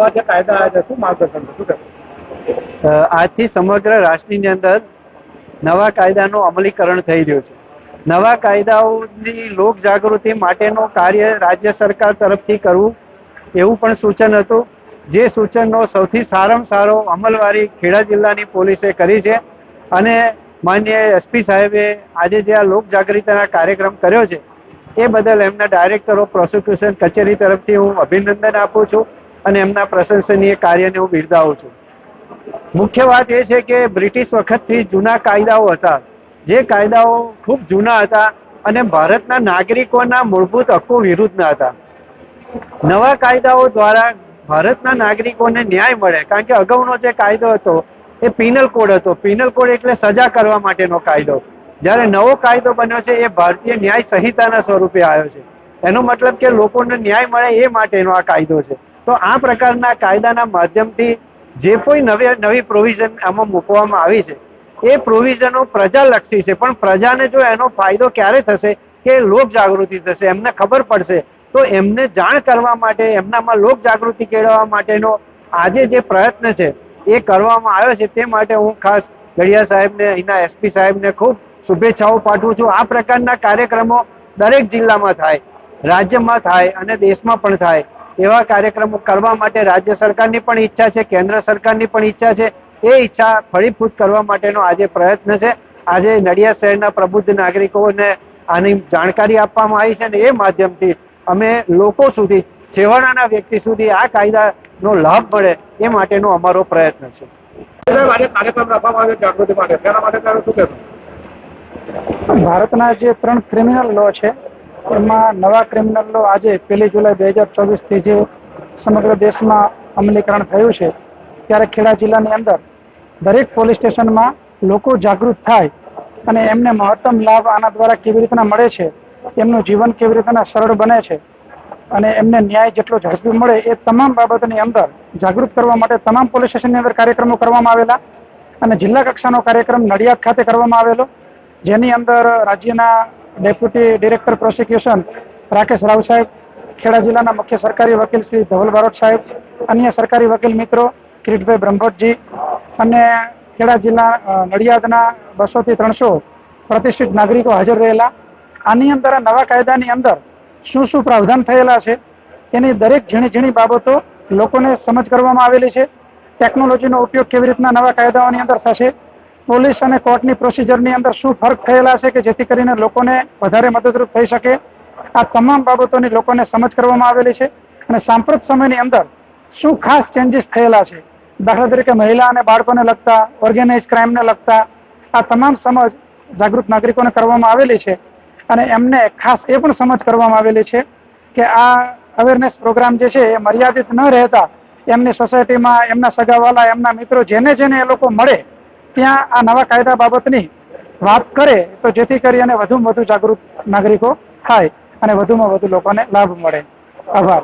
નવા જે કાયદા આવ્યા છે, શું માર્ગદર્શન શું? આજથી સમગ્ર રાષ્ટ્રની અંદર નવા કાયદાનું અમલીકરણ થઈ રહ્યું છે. નવા કાયદાઓની લોક જાગૃતિ માટેનું કાર્ય રાજ્ય સરકાર તરફથી કરવું એવું પણ સૂચન હતું. જે સૂચનનો સૌથી સારામાં સારો અમલવારી ખેડા જિલ્લાની પોલીસે કરી છે અને માન્ય એસપી સાહેબે આજે જે આ લોક જાગૃતિના કાર્યક્રમ કર્યો છે, એ બદલ એમના ડાયરેક્ટરો, પ્રોસિક્યુશન કચેરી તરફથી હું અભિનંદન આપું છું. અને એમના પ્રશંસનીય કાર્યને હું બિરદાવું છું. મુખ્ય વાત એ છે કે બ્રિટિશ વખતથી જૂના કાયદાઓ હતા. જે કાયદાઓ ખૂબ જૂના હતા અને ભારતના નાગરિકોના મૂળભૂત હક્કો વિરુદ્ધના હતા. નવા કાયદાઓ દ્વારા ભારતના નાગરિકોને ન્યાય મળે. કારણ કે અગાઉનો જે કાયદો હતો એ પિનલ કોડ હતો. પિનલ કોડ એટલે સજા કરવા માટેનો કાયદો. જ્યારે નવો કાયદો બન્યો છે એ ભારતીય ન્યાય સંહિતાના સ્વરૂપે આવ્યો છે. એનો મતલબ કે લોકોને ન્યાય મળે એ માટેનો આ કાયદો છે. તો આ પ્રકારના કાયદાના માધ્યમથી જે કોઈ નવી નવી પ્રોવિઝન આમાં મૂકવામાં આવી છે, એ પ્રોવિઝનો પ્રજાલક્ષી છે. પણ પ્રજાને જો એનો ફાયદો ક્યારે થશે કે લોક જાગૃતિ થશે, એમને ખબર પડશે, તો એમને જાણ કરવા માટે, એમનામાં લોક જાગૃતિ કેળવવા માટેનો આજે જે પ્રયત્ન છે, એ કરવામાં આવ્યો છે. તે માટે હું ખાસ ગઢિયા સાહેબને અહીંના એસપી સાહેબને ખૂબ શુભેચ્છાઓ પાઠવું છું. આ પ્રકારના કાર્યક્રમો દરેક જિલ્લામાં થાય, રાજ્યમાં થાય અને દેશમાં પણ થાય. એવા કાર્યક્રમો કરવા માટે રાજ્ય સરકારની પણ ઈચ્છા છે કેન્દ્ર સરકારની પણ ઈચ્છા છે. એ ઈચ્છા ફળીભૂત કરવા માટેનો આજે પ્રયત્ન છે. આજે નડિયાદ શહેરના પ્રબુદ્ધ નાગરિકોને આની જાણકારી આપવામાં આવી છે અને એ માધ્યમથી અમે લોકો સુધી છેવાડાના વ્યક્તિ સુધી આ કાયદાનો લાભ મળે એ માટેનો અમારો પ્રયત્ન છે. ભારતના જે ત્રણ ક્રિમિનલ લો છે એમાં નવા ક્રિમિનલ લો આજે પહેલી જુલાઈ બે હજાર ચોવીસથી જે સમગ્ર દેશમાં અમલીકરણ થયું છે, ત્યારે ખેડા જિલ્લાની અંદર દરેક પોલીસ સ્ટેશનમાં લોકો જાગૃત થાય અને એમને મહત્તમ લાભ આના દ્વારા કેવી રીતના મળે છે, એમનું જીવન કેવી રીતના સરળ બને છે અને એમને ન્યાય જેટલો ઝડપી મળે એ તમામ બાબતની અંદર જાગૃત કરવા માટે તમામ પોલીસ સ્ટેશનની અંદર કાર્યક્રમો કરવામાં આવેલા અને જિલ્લા કક્ષાનો કાર્યક્રમ નડિયાદ ખાતે કરવામાં આવેલો, જેની અંદર રાજ્યના deputy director prosecution Rakesh Rao સાહેબ, ખેડા જિલ્લાના મુખ્ય સરકારી વકીલ શ્રી ધવલ બારોટ સાહેબ, અન્ય સરકારી વકીલ મિત્રો કિરીટભાઈ બ્રહ્મભટ્ટજી અને ખેડા જિલ્લા નડિયાદના બસોથી ત્રણસો પ્રતિષ્ઠિત નાગરિકો હાજર રહેલા. આની અંદર આ નવા કાયદાની અંદર શું શું પ્રાવધાન થયેલા છે, એની દરેક ઝીણી ઝીણી બાબતો લોકોને સમજ કરવામાં આવેલી છે. ટેકનોલોજીનો ઉપયોગ કેવી રીતના નવા કાયદાઓની અંદર થશે પોલીસ અને કોર્ટની પ્રોસિજરની અંદર શું ફરક થયેલા છે કે જેથી કરીને લોકોને વધારે મદદરૂપ થઈ શકે? આ તમામ બાબતોની લોકોને સમજ કરવામાં આવેલી છે અને સાંપ્રત સમયની અંદર શું ખાસ ચેન્જીસ થયેલા છે? દાખલા તરીકે મહિલા અને બાળકોને લગતા ઓર્ગેનાઇઝ ક્રાઇમને લગતા, આ તમામ સમજ જાગૃત નાગરિકોને કરવામાં આવેલી છે અને એમને ખાસ એ પણ સમજ કરવામાં આવેલી છે કે આ અવેરનેસ પ્રોગ્રામ જે છે એ મર્યાદિત ન રહેતા એમની સોસાયટીમાં એમના સગાવાલા, એમના મિત્રો જેને જેને એ લોકો મળે ત્યાં આ નવા કાયદા બાબતની વાત કરે તો જેથી કરી અને વધુમાં વધુ જાગૃત નાગરિકો થાય અને વધુમાં વધુ લોકોને લાભ મળે. આભાર.